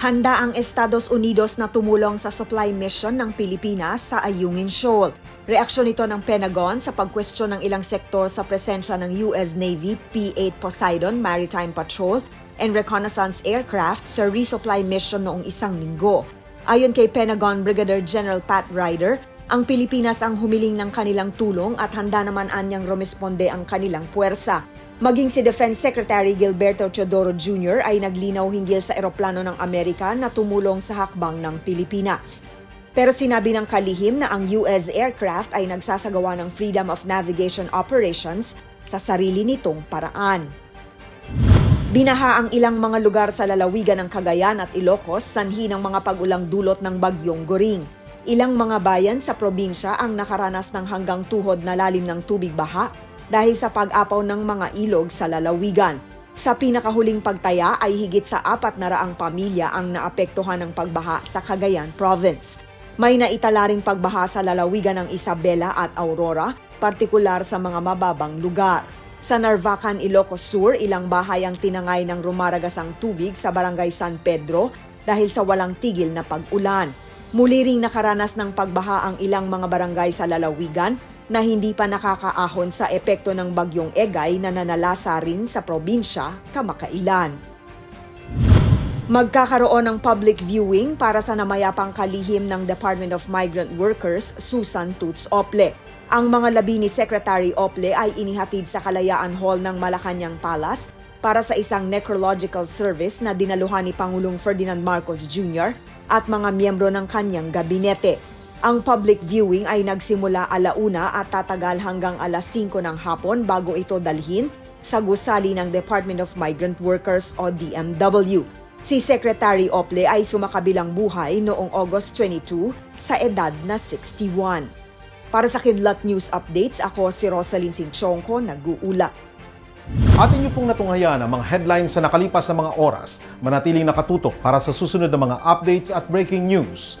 Handa ang Estados Unidos na tumulong sa supply mission ng Pilipinas sa Ayungin Shoal. Reaksyon ito ng Pentagon sa pagkwestiyon ng ilang sektor sa presensya ng US Navy P-8 Poseidon Maritime Patrol and Reconnaissance Aircraft sa resupply mission noong isang linggo. Ayon kay Pentagon Brigadier General Pat Ryder, ang Pilipinas ang humiling ng kanilang tulong at handa naman anyang rumesponde ang kanilang puwersa. Maging si Defense Secretary Gilberto Teodoro Jr. ay naglinaw hinggil sa eroplano ng Amerika na tumulong sa hakbang ng Pilipinas. Pero sinabi ng kalihim na ang US aircraft ay nagsasagawa ng Freedom of Navigation Operations sa sarili nitong paraan. Binaha ang ilang mga lugar sa lalawigan ng Cagayan at Ilocos sanhi ng mga pag-ulang dulot ng bagyong Goring. Ilang mga bayan sa probinsya ang nakaranas ng hanggang tuhod na lalim ng tubig baha dahil sa pag-apaw ng mga ilog sa lalawigan. Sa pinakahuling pagtaya ay higit sa apat na raang pamilya ang naapektuhan ng pagbaha sa Cagayan Province. May naitala ring pagbaha sa lalawigan ng Isabela at Aurora, partikular sa mga mababang lugar. Sa Narvacan, Ilocos Sur, ilang bahay ang tinangay ng rumaragasang tubig sa barangay San Pedro dahil sa walang tigil na pag-ulan. Muli ring nakaranas ng pagbaha ang ilang mga barangay sa lalawigan na hindi pa nakakaahon sa epekto ng bagyong Egay na nanalasa rin sa probinsya kamakailan. Magkakaroon ng public viewing para sa namayapang kalihim ng Department of Migrant Workers, Susan Toots Ople. Ang mga labi ni Secretary Ople ay inihatid sa Kalayaan Hall ng Malacanang Palace para sa isang necrological service na dinaluhan ni Pangulong Ferdinand Marcos Jr. at mga miyembro ng kanyang gabinete. Ang public viewing ay nagsimula alauna at tatagal hanggang alas 5 ng hapon bago ito dalhin sa gusali ng Department of Migrant Workers o DMW. Si Secretary Ople ay sumakabilang buhay noong August 22 sa edad na 61. Para sa Kidlat News Updates, ako si Rosalyn Sinchonko, nag-uula. atin niyo pong natunghayan ang mga headlines sa nakalipas na mga oras. Manatiling nakatutok para sa susunod na mga updates at breaking news.